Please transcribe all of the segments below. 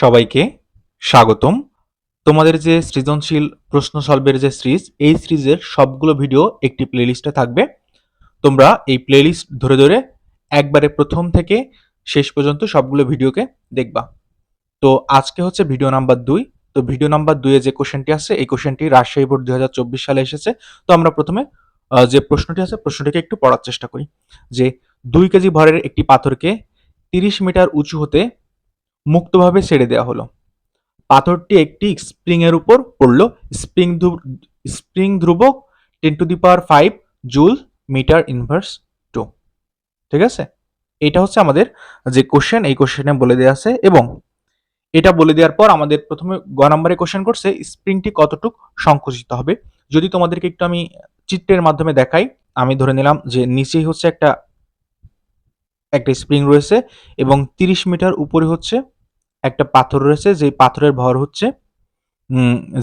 সবাইকে স্বাগতম। তোমাদের যে সৃজনশীল প্রশ্ন সলভের যে সিরিজ এই সিরিজের সবগুলো ভিডিও একটি প্লেলিস্টে থাকবে। তোমরা এই প্লেলিস্ট ধরে ধরে একবারে প্রথম থেকে শেষ পর্যন্ত সবগুলো ভিডিওকে দেখবা। তো আজকে হচ্ছে ভিডিও নাম্বার দুই। তো ভিডিও নাম্বার দুইয়ে যে কোশ্চেনটি আছে এই কোশ্চেনটি রাজশাহী বোর্ড দুই হাজার চব্বিশ সালে এসেছে। তো আমরা প্রথমে যে প্রশ্নটি আছে, প্রশ্নটিকে একটু পড়ার চেষ্টা করি। যে দুই কেজি ভরের একটি পাথরকে তিরিশ মিটার উঁচু হতে মুক্তভাবে ছেড়ে দেওয়া হলো। পাথরটি একটি স্প্রিং এর উপর পড়ল। স্প্রিং স্প্রিং ধ্রুবক ten to the power five joule metre inverse two ঠিক আছে? এটা হচ্ছে আমাদের যে কোশ্চেন এই কোশ্চেনে বলে দেওয়া আছে এবং এটা বলে দেওয়ার পর আমাদের প্রথমে গ নম্বরে কোশ্চেন করছে, স্প্রিংটি কতটুক সংকুচিত হবে? যদি তোমাদেরকে একটু আমি চিত্রের মাধ্যমে দেখাই, আমি ধরে নিলাম যে নিচেই হচ্ছে একটা একটা স্প্রিং রয়েছে এবং তিরিশ মিটার উপরে হচ্ছে একটা পাথর রয়েছে যে পাথরের ভর হচ্ছে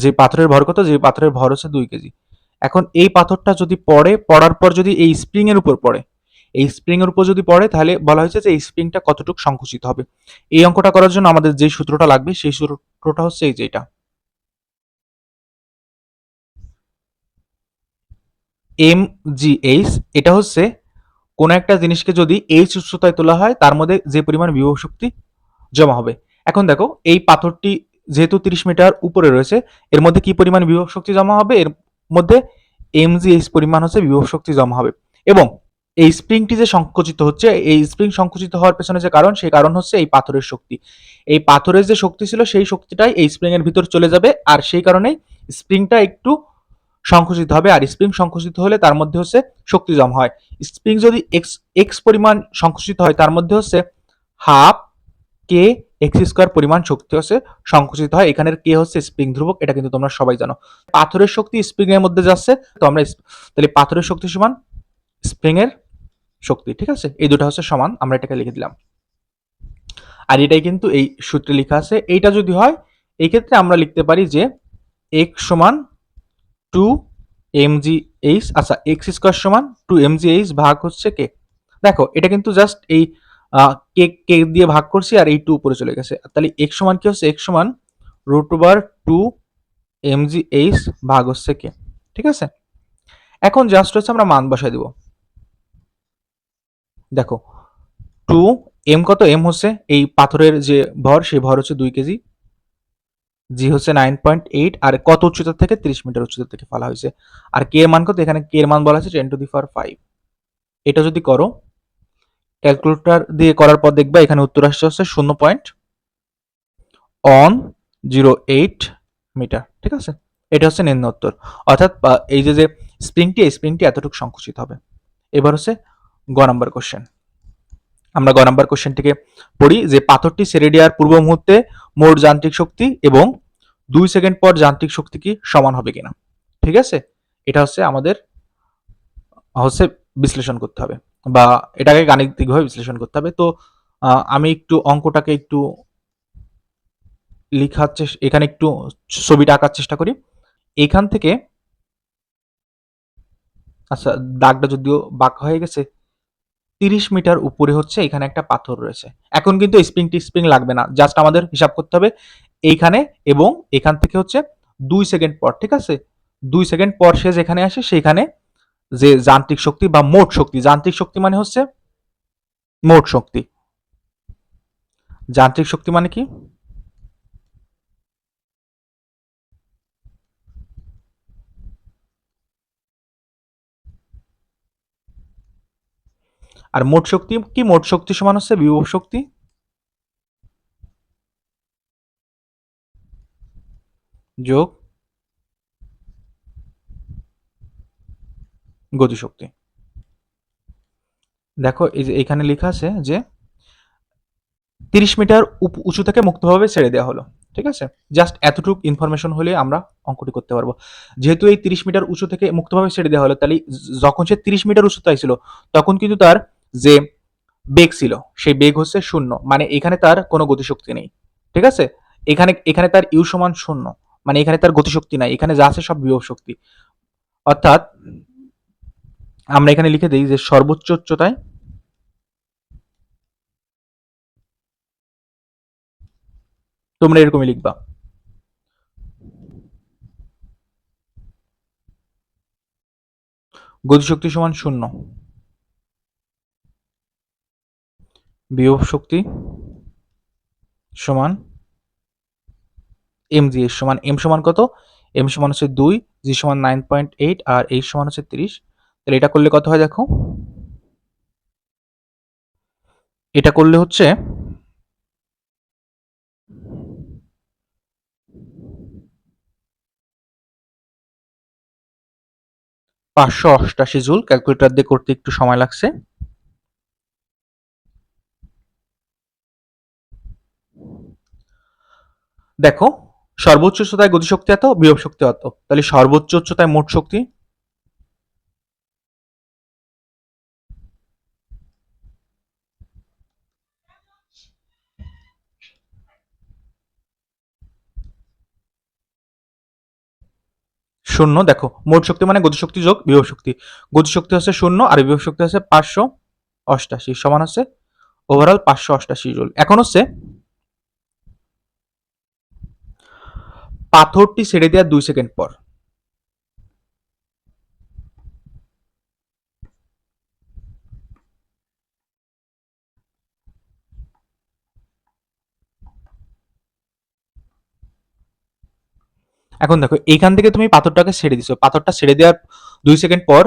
যে পাথরের ভর কত? যে পাথরের ভর হচ্ছে দুই কেজি। এখন এই পাথরটা যদি পড়ে, পড়ার পর যদি এই স্প্রিং এর উপর পড়ে, এই স্প্রিং এর উপর যদি পড়ে, তাহলে বলা হয়েছে যে এই স্প্রিংটা কতটুকু সংকুচিত হবে। এই অঙ্কটা করার জন্য আমাদের যে সূত্রটা লাগবে, সেই সূত্রটা হচ্ছে এই যে এটা। এম জি এইচ এটা হচ্ছে কোনো একটা জিনিসকে যদি এইচ উচ্চতায় তোলা হয়, তার মধ্যে যে পরিমাণ বিভব শক্তি জমা হবে এখন দেখো, এই পাথরটি যেহেতু তিরিশ মিটার উপরে রয়েছে, এর মধ্যে কি পরিমাণ বিভব শক্তি জমা হবে? এর মধ্যে এমজিএইচ পরিমাণ হচ্ছে বিভব শক্তি জমা হবে। এবং এই স্প্রিংটি যে সংকুচিত হচ্ছে, এই স্প্রিং সংকুচিত হওয়ার পেছনে যে কারণ, সেই কারণ হচ্ছে এই পাথরের শক্তি। এই পাথরের যে শক্তি ছিল, সেই শক্তিটাই এই স্প্রিং এর ভিতর চলে যাবে, আর সেই কারণেই স্প্রিংটা একটু সংকুচিত হবে, আর স্প্রিং সংকুচিত হলে তার মধ্যে হচ্ছে শক্তি জমা হয়। স্প্রিং যদি এক্স এক্স পরিমাণ সংকুচিত হয়, তার মধ্যে হচ্ছে হাফ কে এক্স স্কোয়ার পরিমাণ শক্তি হচ্ছে সংকুচিত হয়। এখানের কে হচ্ছে স্প্রিং ধ্রুবক, এটা কিন্তু তোমরা সবাই জানো। পাথরের শক্তি স্প্রিং এর মধ্যে যাচ্ছে, তো আমরা তাহলে পাথরের শক্তি সমান স্প্রিং এর শক্তি, ঠিক আছে? এই দুটো হচ্ছে সমান, আমরা এটাকে লিখে দিলাম। আর এটাই কিন্তু এই সূত্রে লেখা আছে। এইটা যদি হয়, এই ক্ষেত্রে আমরা লিখতে পারি যে এক্স সমান টু এম জি এইচ আচ্ছা এক্স স্কোয়ার সমান টু এম জি এইচ ভাগ হচ্ছে কে দেখো, এটা কিন্তু জাস্ট এই কে কে দিয়ে ভাগ করছি আর এই টু উপরে চলে গেছে। তাহলে এক্স সমান কি হচ্ছে? এক্স সমান root over two m g h ভাগ হচ্ছে কে ঠিক আছে? এখন জাস্ট হচ্ছে আমরা মান বসাই দিব। দেখো টু এম কত? এম হচ্ছে এই পাথরের যে ভর, সেই ভর হচ্ছে দুই কেজি। জি হচ্ছে নাইন পয়েন্ট এইট আর কত উচ্চতা থেকে? তিরিশ মিটার উচ্চতা থেকে ফেলা হয়েছে। আর কে এর মান কত? এখানে কে এর মান বলা আছে ten to the power five এটা যদি করো ক্যালকুলেটর দিয়ে করার পর দেখবা এখানে উত্তর আসছে হচ্ছে শূন্য point on zero eight metre ঠিক আছে? এটা হচ্ছে নিম্ন উত্তর। অর্থাৎ এই যে যে স্প্রিংটি এই স্প্রিংটি এতটুকু সংকুচিত হবে। এবার হচ্ছে গ নাম্বার কোশ্চেন আমরা গ নাম্বার কোশ্চেনটিকে পড়ি যে পাথরটি ছেড়ে দেওয়ার পূর্ব মুহূর্তে মোট যান্ত্রিক শক্তি এবং দুই সেকেন্ড পর যান্ত্রিক শক্তি কি সমান হবে কিনা? ঠিক আছে? এটা হচ্ছে আমাদের, হচ্ছে বিশ্লেষণ করতে হবে। বা এটাকে গাণিতিকভাবে বিশ্লেষণ করতে হবে। তো আমি একটু অঙ্কটাকে একটু লিখার চেষ্টা এখানে একটু ছবিটা আঁকার চেষ্টা করি। এখান থেকে আচ্ছা দাগটা যদিও বাঁকা হয়ে গেছে, তিরিশ মিটার উপরে হচ্ছে এখানে একটা পাথর রয়েছে। এখন কিন্তু স্প্রিং টি স্প্রিং লাগবে না, জাস্ট আমাদের হিসাব করতে হবে এইখানে এবং এখান থেকে হচ্ছে দুই সেকেন্ড পর, ঠিক আছে? দুই সেকেন্ড পর সে যেখানে আসে সেখানে যে যান্ত্রিক শক্তি বা মোট শক্তি, যান্ত্রিক শক্তি মানে হচ্ছে মোট শক্তি। যান্ত্রিক শক্তি মানে কি? আর মোট শক্তি, কি মোট শক্তি সমান হচ্ছে? বিভব শক্তি। যোগ গতিশক্তি। দেখো, এই যে এখানে লেখা আছে যে তিরিশ মিটার উঁচু থেকে মুক্তভাবে ছেড়ে দেওয়া হলো, ঠিক আছে? জাস্ট এতটুকু ইনফরমেশন হলে আমরা অঙ্কটি করতে পারব। যেহেতু এই তিরিশ মিটার উঁচু থেকে মুক্তভাবে ছেড়ে দেওয়া হলো, তাহলে যখন সে তিরিশ মিটার উচ্চতায় ছিল, তখন কিন্তু তার যে বেগ ছিল, সেই বেগ হচ্ছে শূন্য। মানে এখানে তার কোনো গতিশক্তি নেই, ঠিক আছে? এখানে এখানে তার ইউ সমান শূন্য মানে এখানে তার গতিশক্তি নাই, এখানে যা আছে সব বিভব শক্তি। অর্থাৎ আমরা এখানে লিখে দিই যে সর্বোচ্চ উচ্চতায় তোমরা এরকমই লিখবা। গতিশক্তি সমান শূন্য। বিভব শক্তি সমান এম জি এস সমান এম সমান কত? এম সমান হচ্ছে দুই জি সমান নাইন পয়েন্ট এইট আর এইচ সমান হচ্ছে তিরিশ। তাহলে এটা করলে কত হয় দেখো? এটা করলে হচ্ছে পাঁচশো অষ্টাশি জুল। ক্যালকুলেটর দিয়ে করতে একটু সময় লাগছে। দেখো, সর্বোচ্চ উচ্চতায় গতিশক্তি এত বিভব শক্তি এত তাহলে সর্বোচ্চ উচ্চতায় মোট শক্তি শূন্য, দেখো, মোট শক্তি মানে গতিশক্তি যোগ বিভব শক্তি। গতিশক্তি হচ্ছে শূন্য আর বিভব শক্তি হচ্ছে পাঁচশো অষ্টাশি, সমান হচ্ছে ওভারঅল পাঁচশো অষ্টাশি জুল এখন হচ্ছে পাথরটি ছেড়ে দেওয়ার দুই সেকেন্ড পর। এখন দেখো, এইখান থেকে তুমি পাথরটাকে ছেড়ে দিছো। পাথরটা ছেড়ে দেওয়ার দুই সেকেন্ড পর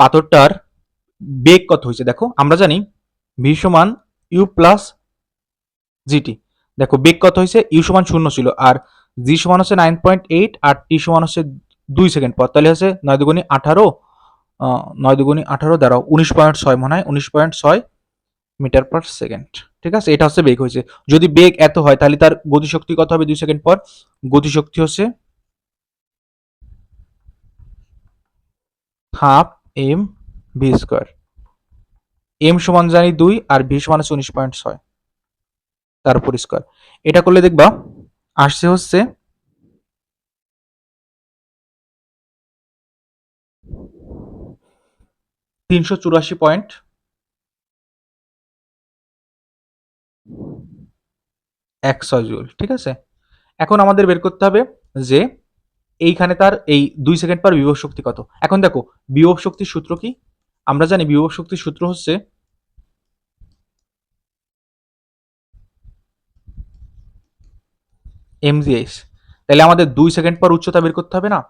পাথরটার বেগ কত হয়েছে? দেখো, আমরা জানি ভি সমান ইউ প্লাস জিটি দেখো, বেগ কত হয়েছে? ইউ সমান শূন্য ছিল। আর জি সমান হচ্ছে নাইন পয়েন্ট এইট আর টি সমান হচ্ছে দুই সেকেন্ড পর। তাহলে হচ্ছে নয় দুগুণি আঠারো নয় দুগুণি আঠারো, দাঁড়াও, উনিশ পয়েন্ট ছয় মনে হয়, উনিশ পয়েন্ট ছয় মিটার পার সেকেন্ড। ঠিক আছে? এটা হচ্ছে বেগ হয়েছে। যদি বেগ এত হয়, তাহলে তার গতিশক্তি কত হবে দুই সেকেন্ড পর? গতিশক্তি হচ্ছে half m v square. M সমান জানি দুই আর ভি সমান হচ্ছে উনিশ পয়েন্ট ছয়। তার উপর স্কোয়ার। এটা করলে দেখবা, আসছে হচ্ছে তিনশো চুরাশি পয়েন্ট এক ছয় জুল, ঠিক আছে? এখন আমাদের বের করতে হবে যে এইখানে তার এই দুই সেকেন্ড পর বিভব শক্তি কত? এখন দেখো, বিভব শক্তির সূত্র কি? আমরা জানি বিভব শক্তির সূত্র হচ্ছে এমজিএস তাহলে আমাদের দুই সেকেন্ড পর উচ্চতা বের করতে হবে না?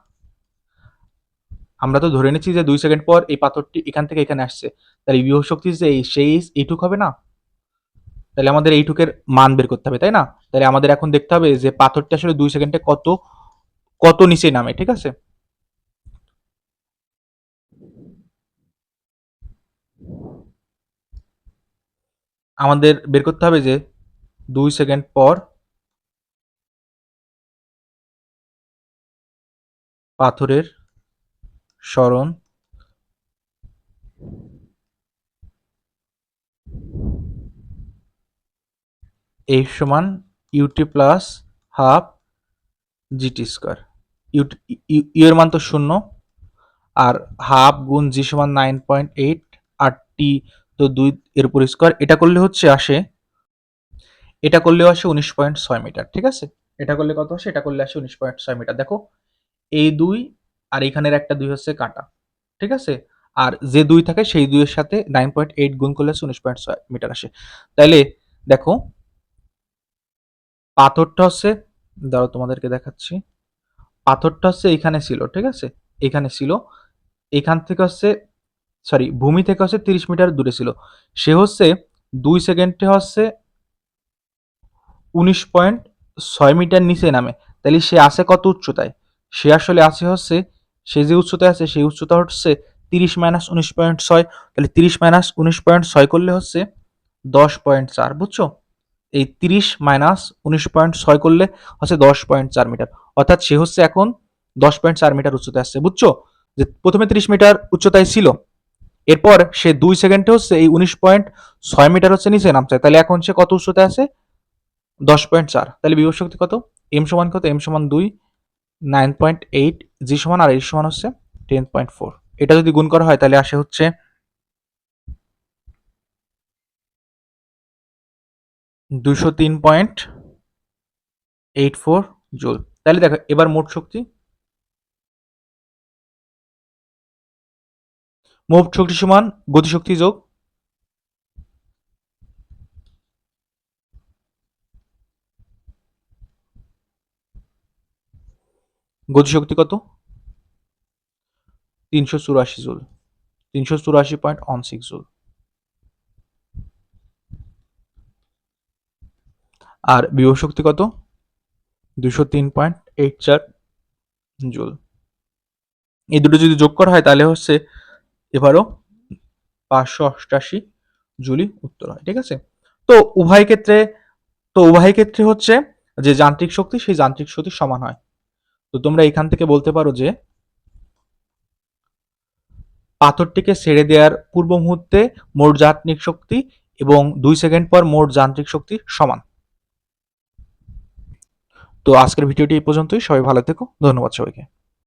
আমরা তো ধরে নিচ্ছি যে দুই সেকেন্ড পর এই পাথরটি এখান থেকে এখানে আসছে। তাহলে বিভব শক্তি যে সেই এইটুক হবে না? তাহলে আমাদের এইটুকের মান বের করতে হবে, তাই না? তাহলে আমাদের এখন দেখতে হবে যে পাথরটি আসলে দুই সেকেন্ডে কত কত নিচে নামে, ঠিক আছে? আমাদের বের করতে হবে যে দুই সেকেন্ড পর পাথরের স্মরণ এই সমান u t plus half g t square u এর মান তো শূন্য, আর হাফ গুণ জি সমান নাইন পয়েন্ট এইট, আর টি তো দুই এর উপর স্কোয়ার, এটা করলে হচ্ছে আসে, এটা করলেও আসে উনিশ পয়েন্ট ছয় মিটার, ঠিক আছে? এটা করলে কত আসে? এটা করলে আসে উনিশ পয়েন্ট ছয় মিটার। দেখো, এই দুই আর এখানের একটা দুই হচ্ছে কাটা, ঠিক আছে? আর যে দুই থাকে সেই দুইয়ের সাথে নাইন পয়েন্ট এইট গুণ করলে আসে উনিশ পয়েন্ট ছয় মিটার আসে। তাইলে দেখো, পাথরটা হচ্ছে, দাঁড়াও তোমাদেরকে দেখাচ্ছি। পাথরটা হচ্ছে এখানে ছিল, ঠিক আছে? এখানে ছিল। এখান থেকে হচ্ছে সরি ভূমি থেকে হচ্ছে তিরিশ মিটার দূরে ছিল। সে হচ্ছে দুই সেকেন্ডে হচ্ছে উনিশ পয়েন্ট ছয় মিটার নিচে নামে। তাহলে সে আসে কত উচ্চতায়? সে আসলে আছে হচ্ছে, সে যে উচ্চতায় আছে, সেই উচ্চতা হচ্ছে তিরিশ মাইনাস উনিশ পয়েন্ট ছয়। তাহলে তিরিশ মাইনাস উনিশ পয়েন্ট ছয় করলে হচ্ছে দশ পয়েন্ট চার, বুঝছ? এই তিরিশ মাইনাস উনিশ পয়েন্ট ছয় করলে হচ্ছে দশ পয়েন্ট চার মিটার অর্থাৎ সে হচ্ছে এখন দশ পয়েন্ট চার মিটার উচ্চতায় আসছে, বুঝছ? যে প্রথমে তিরিশ মিটার উচ্চতায় ছিল, এরপর সে দুই সেকেন্ডে হচ্ছে এই উনিশ পয়েন্ট ছয় মিটার হচ্ছে নিচে নামছে। তাহলে এখন সে কত উচ্চতায় আছে? দশ পয়েন্ট চার। তাহলে বিভব শক্তি কত? এম সমান কত? এম সমান দুই নাইন পয়েন্ট এইট জি সমান আর এই সমান হচ্ছে টেন পয়েন্ট ফোর এটা যদি গুণ করা হয়, তাহলে আসে হচ্ছে দুশো তিন পয়েন্ট এইট ফোর জুল। তাহলে দেখো, এবার মোট শক্তি। মোট শক্তি সমান গতিশক্তি যোগ। গতিশক্তি কত? তিনশো চুরাশি জুল। তিনশো চুরাশি পয়েন্ট ওয়ান সিক্স জুল। আর বিভব শক্তি কত? দুশো তিন পয়েন্ট এইট চার জুল। এই দুটো যদি যোগ করা হয়, তাহলে হচ্ছে এবারও পাঁচশো অষ্টাশি জুলি উত্তর হয়, ঠিক আছে? তো উভয় ক্ষেত্রে, তো উভয় ক্ষেত্রে হচ্ছে যে যান্ত্রিক শক্তি, সেই যান্ত্রিক শক্তি সমান হয়। তো তোমরা এখান থেকে বলতে পারো যে পাথরটিকে ছেড়ে দেওয়ার পূর্ব মুহূর্তে মোট যান্ত্রিক শক্তি এবং দুই সেকেন্ড পর মোট যান্ত্রিক শক্তি সমান। তো আজকের ভিডিওটি এই পর্যন্তই। সবাই ভালো থেকো। ধন্যবাদ সবাইকে।